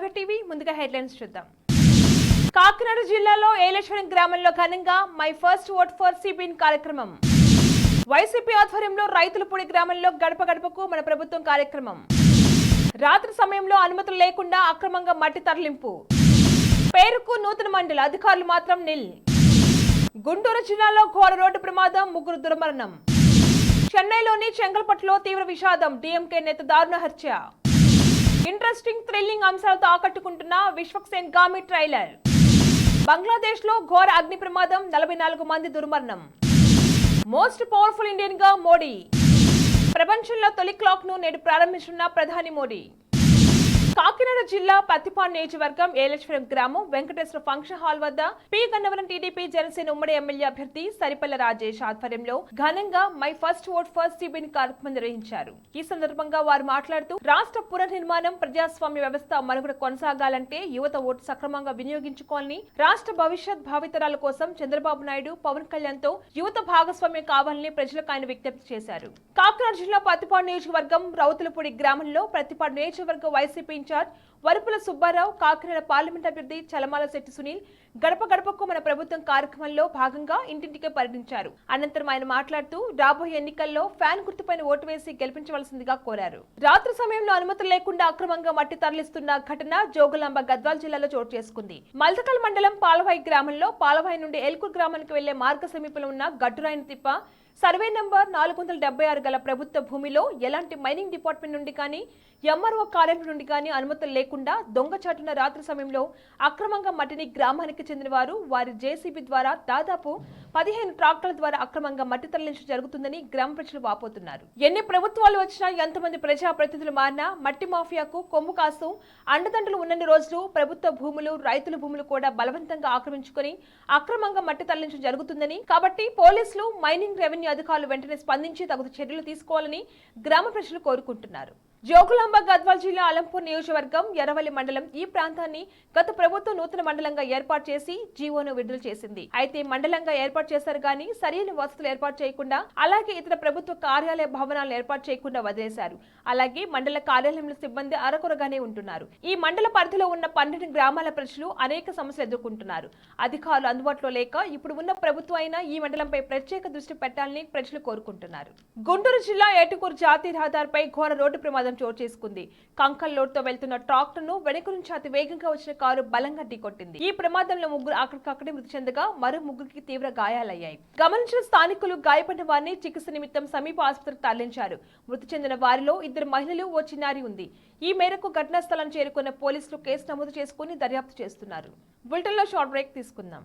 Sagar TV ముందుగా headlines చూద్దాం. కాకినాడ జిల్లాలో ఏలేశ్వరం గ్రామంలో ఘనంగా my first vote for CBN కార్యక్రమం. వైసీపీ ఆధ్వర్యంలో రైతులపూడి గ్రామంలో గడప గడపకు మన ప్రభుత్వం కార్యక్రమం. రాత్రి సమయంలో అనుమతులు లేకుండా అక్రమంగా మట్టి తరలింపు. పేరుకు నూతన మండలి అధికారులు మాత్రం నిల్. గుంటూరు జిల్లాలో ఘోర రోడ్డు ప్రమాదం ముగ్గురు దుర్మరణం. చెన్నైలోని చెంగల్పట్టులో తీవ్ర విషాదం డీఎంకే నేత దారుణ హత్య. ఇంట్రెస్టింగ్ థ్రిల్లింగ్ అంశాలతో ఆకట్టుకుంటున్న విశ్వక్సేన్ గామి ట్రైలర్. బంగ్లాదేశ్లో ఘోర అగ్ని ప్రమాదం నలభై నాలుగు మంది దుర్మరణం. మోస్ట్ పవర్ఫుల్ ఇండియన్గా మోడీ. ప్రపంచంలో తొలి క్లాక్ను నేడు ప్రారంభించిన ప్రధాని మోడీ. కాకినాడ జిల్లా పత్తిపాడు నియోజకవర్గం ఏలేశ్వరం గ్రామం వెంకటేశ్వర ఫంక్షన్ హాల్ వద్ద పి గన్నవరం టీడీపీ జనసేన ఉమ్మడి ఎమ్మెల్యే అభ్యర్థి సరిపల్ల రాజేష్ ఆధ్వర్యంలో ఘనంగా my first vote first CBN కార్యక్రమం నిర్వహించారు. ఈ సందర్భంగా వారు మాట్లాడుతూ రాష్ట్ర పునర్నిర్మాణం ప్రజాస్వామ్య వ్యవస్థ మనుగడ కొనసాగాలంటే యువత ఓటు సక్రమంగా వినియోగించుకోవాలని రాష్ట్ర భవిష్యత్ భావితరాల కోసం చంద్రబాబు నాయుడు పవన్ కళ్యాణ్తో యువత భాగస్వామ్యం కావాలని ప్రజలకు ఆయన విజ్ఞప్తి చేశారు. కాకినాడ జిల్లా పత్తిపాడు నియోజకవర్గం రౌతులపూడి గ్రామంలో ప్రతిపాడు నియోజకవర్గ YCP in-charge Varupula Subbarao Kakinada parliament అభ్యర్థి చలమాల శెట్టి సునీల్ గడప గడపకు మన ప్రభుత్వం కార్యక్రమంలో భాగంగా ఇంటింటికే పర్యటించారు. అనంతరం ఆయన మాట్లాడుతూ రాబోయే ఎన్నికల్లో ఫ్యాన్ గుర్తుపైన ఓటు వేసి గెలిపించవలసిందిగా కోరారు. రాత్రి సమయంలో అనుమతులు లేకుండా అక్రమంగా మట్టి తరలిస్తున్న ఘటన జోగులాంబ గద్వాల్ జిల్లాలో చోటు చేసుకుంది. మల్తకల్ మండలం పాలవాయి గ్రామంలో పాలవాయి నుండి ఎల్కూర్ గ్రామానికి వెళ్ళే మార్గ సమీపంలో ఉన్న గడ్డురాయిని తిప్ప సర్వే నంబర్ నాలుగు వందల డెబ్బై ఆరు గల ప్రభుత్వ భూమిలో ఎలాంటి మైనింగ్ డిపార్ట్మెంట్ నుండి కానీ ఎంఆర్ఓ కార్యాలయం నుండి కానీ అనుమతులు లేకుండా దొంగచాటున రాత్రి సమయంలో అక్రమంగా మట్టిని గ్రామానికి చెందిన వారు వారి జేసీబీ ద్వారా దాదాపు పదిహేను ట్రాక్టర్ల ద్వారా అక్రమంగా మట్టి తరలించడం జరుగుతుందని గ్రామ ప్రజలు వాపోతున్నారు. ఎన్ని ప్రభుత్వాలు వచ్చినా ఎంతమంది ప్రజాప్రతినిధులు మారినా మట్టి మాఫియాకు కొమ్ము కాస్తూ అండదండలు ఉన్నన్ని రోజులు ప్రభుత్వ భూములు రైతుల భూములు కూడా బలవంతంగా ఆక్రమించుకొని అక్రమంగా మట్టి తరలించడం జరుగుతుందని. కాబట్టి పోలీసులు మైనింగ్ రెవెన్యూ అధికారులు వెంటనే స్పందించి తగు చర్యలు తీసుకోవాలని గ్రామ ప్రజలు కోరుకుంటున్నారు. జోగులాంబ గద్వాల్ జిల్లా అలంపూర్ నియోజకవర్గం ఎర్రవల్లి మండలం ఈ ప్రాంతాన్ని గత ప్రభుత్వం నూతన మండలంగా ఏర్పాటు చేసి జీవోను విడుదల చేసింది. అయితే మండలంగా ఏర్పాటు చేశారు గాని సరైన వసతులు ఏర్పాటు చేయకుండా అలాగే ఇతర ప్రభుత్వ కార్యాలయ భవనాలను ఏర్పాటు చేయకుండా వదిలేశారు. అలాగే మండల కార్యాలయంలో సిబ్బంది అరకొరగానే ఉంటున్నారు. ఈ మండల పరిధిలో ఉన్న పన్నెండు గ్రామాల ప్రజలు అనేక సమస్యలు ఎదుర్కొంటున్నారు. అధికారులు అందుబాటులో లేక ఇప్పుడు ఉన్న ప్రభుత్వం అయినా ఈ మండలంపై ప్రత్యేక దృష్టి పెట్టాలని ప్రజలు కోరుకుంటున్నారు. గుంటూరు జిల్లా ఏటుకూరు జాతీయ రహదారిపై ఘోర రోడ్డు ప్రమాదం చోటు చేసుకుంది. కంకల్ లోడ్తో వెళ్తున్న ట్రాక్టర్ను వెనుక నుంచి అతి వేగంగా వచ్చిన కారు బలంగా ఢీకొట్టింది. ఈ ప్రమాదంలో ముగ్గురు అక్కడికక్కడే మృతి చెందగా మరో ముగ్గురికి తీవ్ర గాయాలయ్యాయి. గమనించిన స్థానికులు గాయపడిన వారిని చికిత్స నిమిత్తం సమీప ఆసుపత్రికి తరలించారు. మృతి చెందిన వారిలో ఇద్దరు మహిళలు ఓ చిన్నారి ఉంది. ఈ మేరకు ఘటనా స్థలం చేరుకున్న పోలీసులు కేసు నమోదు చేసుకుని దర్యాప్తు చేస్తున్నారు. బులెటిన్లో షార్ట్ బ్రేక్ తీసుకుందాం.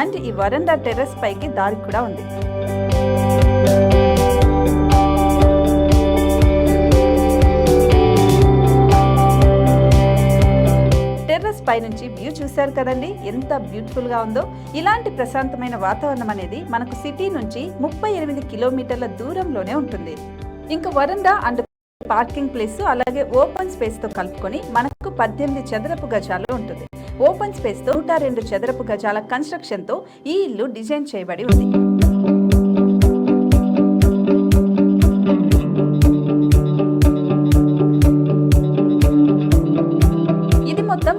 అండ్ ఈ వరండా టెర్రస్ పైకి దారి కూడా ఉంది. టెర్రస్ పై నుంచి వ్యూ చూశారు కదండి? ఎంత బ్యూటిఫుల్గా ఉందో. ఇలాంటి ప్రశాంతమైన వాతావరణం అనేది మనకు సిటీ నుంచి ముప్పై ఎనిమిది కిలోమీటర్ల దూరంలోనే ఉంటుంది. ఇంకా వరండా అండ్ పార్కింగ్ ప్లేస్ అలాగే ఓపెన్ స్పేస్తో కలుపుకొని మనకు పద్దెనిమిది చదరపు గజాలు ఉంటుంది. ఓపెన్ స్పేస్తో నూట రెండు చదరపు గజాల కన్స్ట్రక్షన్తో ఈ ఇల్లు డిజైన్ చేయబడి ఉంది.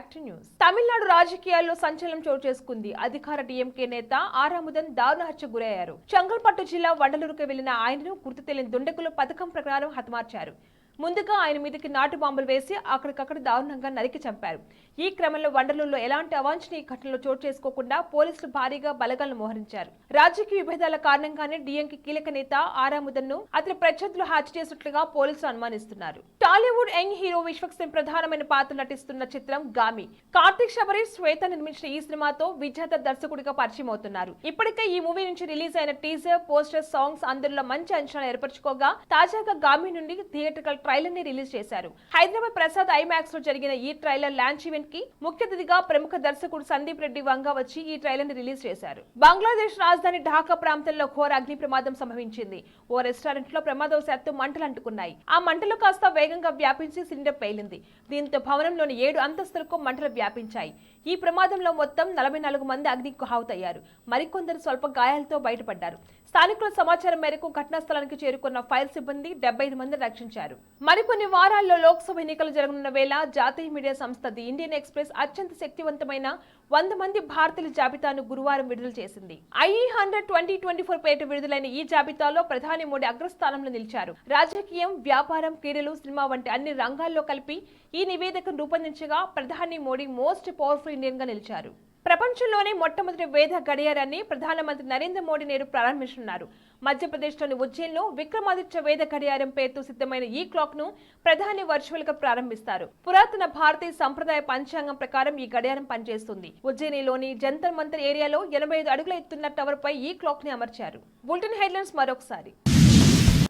బ్యాక్ టు న్యూస్ తమిళనాడు రాజకీయాల్లో సంచలనం చోటు చేసుకుంది. అధికార డిఎంకే నేత ఆరాముదన్ దారుణ హత్య గురయ్యారు. చంగల్పట్టు జిల్లా వండలూరుకు వెళ్ళిన ఆయనను గుర్తు తెలియని దుండకులు పథకం ప్రకారం హతమార్చారు. ముందుగా ఆయన మీదకి నాటు బాంబులు వేసి అక్కడికక్కడ దారుణంగా నరికి చంపారు. ఈ క్రమంలో వండలూరులో ఎలాంటి అవాంఛనీయ ఘటనలు చోటు చేసుకోకుండా పోలీసులు భారీగా బలగాలను మోహరించారు. రాజకీయ విభేదాల కారణంగానే డిఎంకి కీలక నేత ఆరాముదన్ను అతని ప్రత్యర్థులు హత్య చేసినట్లుగా పోలీసులు అనుమానిస్తున్నారు. టాలీవుడ్ యంగ్ హీరో విశ్వక్ సింగ్ ప్రధానమైన పాత్ర నటిస్తున్న చిత్రం గామి. కార్తిక్ శబరి శ్వేత నిర్మించిన ఈ సినిమాతో విజేత దర్శకుడిగా పరిచయం అవుతున్నారు. ఇప్పటికే ఈ మూవీ నుంచి రిలీజ్ అయిన టీజర్ పోస్టర్ సాంగ్స్ అందరిలో మంచి అంచనా ఏర్పరచుకోగా తాజాగా గామి నుండి థియేటర్కల్ ట్రైలర్ని రిలీజ్ చేశారు. హైదరాబాద్ ప్రసాద్ ఐమాక్స్లో జరిగిన ఈ ట్రైలర్ లాంచ్ ఈవెంట్కి ముఖ్య అతిథిగా ప్రముఖ దర్శకుడు సందీప్ రెడ్డి వంగ వచ్చి ఈ ట్రైలర్ని రిలీజ్ చేశారు. బంగ్లాదేశ్ రాజధాని ఢాకా ప్రాంతంలో ఘోర అగ్ని ప్రమాదం సంభవించింది. ఓ రెస్టారెంట్లో ప్రమాదవశాత్తు మంటలు అంటుకున్నాయి. ఆ మంటలు కాస్త వేగంగా వ్యాపించి సిలిండర్ పేలింది. దీంతో భవనంలోని ఏడు అంతస్తులకు మంటలు వ్యాపించాయి. ఈ ప్రమాదంలో మొత్తం నలభై నాలుగు మంది అగ్నికి హావుతయ్యారు. మరికొందరు స్వల్ప గాయాలతో బయటపడ్డారు. స్థానికుల సమాచారం మేరకు ఘటనా స్థలానికి చేరుకున్న ఫైర్ సిబ్బంది డెబ్బై ఐదు మందిని రక్షించారు. మరికొన్ని వారాల్లో లోక్సభ ఎన్నికలు జరగనున్న వేళ జాతీయ మీడియా సంస్థ ది ఇండియన్ ఎక్స్ప్రెస్ అత్యంత శక్తివంతమైన వంద మంది భారతీయుల జాబితాను గురువారం విడుదల చేసింది. IE hundred twenty twenty four పేట విడుదలైన ఈ జాబితాలో ప్రధాని మోడీ అగ్రస్థానంలో నిలిచారు. రాజకీయం వ్యాపారం క్రీడలు సినిమా వంటి అన్ని రంగాల్లో కలిపి ఈ నివేదికను రూపొందించగా ప్రధాని మోడీ మోస్ట్ పవర్ఫుల్ ఇండియన్గా నిలిచారు. ప్రపంచంలోనే మొట్టమొదటి వేద గడియారాన్ని ప్రధానమంత్రి నరేంద్ర మోడీ నేడు ప్రారంభించనున్నారు. మధ్యప్రదేశ్లోని ఉజ్జయిన్లో విక్రమాదిత్య వేద గడియారం పేరుతో సిద్ధమైన ఈ క్లాక్ను ప్రధాని వర్చువల్గా ప్రారంభిస్తారు. పురాతన భారతీయ సంప్రదాయ పంచాంగం ప్రకారం ఈ గడియారం పనిచేస్తుంది. ఉజ్జయినిలోని జంతర్ మంతర్ ఏరియాలో ఎనభై ఐదు అడుగుల ఎత్తున్న టవర్ పై ఈ క్లాక్ని అమర్చారు. బులెటిన్ హెడ్లైన్స్ మరొకసారి.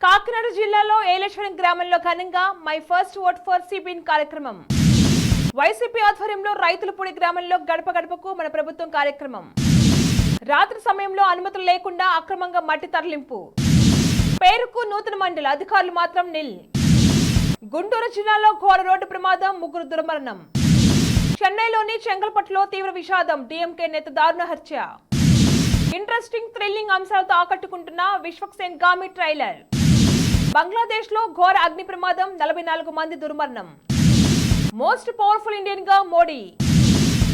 కాకినాడ జిల్లాలో ఏలేశ్వరం గ్రామంలో ఘనంగా my first vote for Sibin కార్యక్రమం. వైసీపీ ఆధ్వర్యంలో రైతులపూడి గ్రామంలో గడప గడపకు మన ప్రభుత్వం కార్యక్రమం. రాత్రి సమయంలో అనుమతులు లేకుండా అక్రమంగా మట్టి తరలింపు. పేరుకు నూతన మండలి అధికారులు మాత్రం నిల్. గుంటూరు జిల్లాలో ఘోర రోడ్డు ప్రమాదం ముగ్గురు దుర్మరణం. చెన్నైలోని చెంగల్పట్టులో తీవ్ర విషాదం డిఎంకే నేత దారుణ హత్య. ఇంట్రెస్టింగ్ థ్రిల్లింగ్ అంశాలతో ఆకట్టుకుంటున్న విశ్వక్సేన్ గామి ట్రైలర్. బంగ్లాదేశ్లో ఘోర అగ్ని ప్రమాదం నలభై నాలుగు మంది దుర్మరణం. మోస్ట్ పవర్ఫుల్ ఇండియన్గా మోడీ.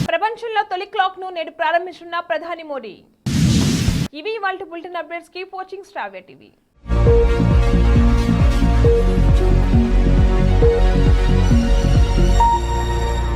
ప్రపంచంలో తొలి క్లాక్ను నేడు ప్రారంభించిన ప్రధాని మోడీ. ఇవి వాళ్ళ బులెటిన్ అప్డేట్స్కి వాచింగ్ స్ట్రావియా టీవీ.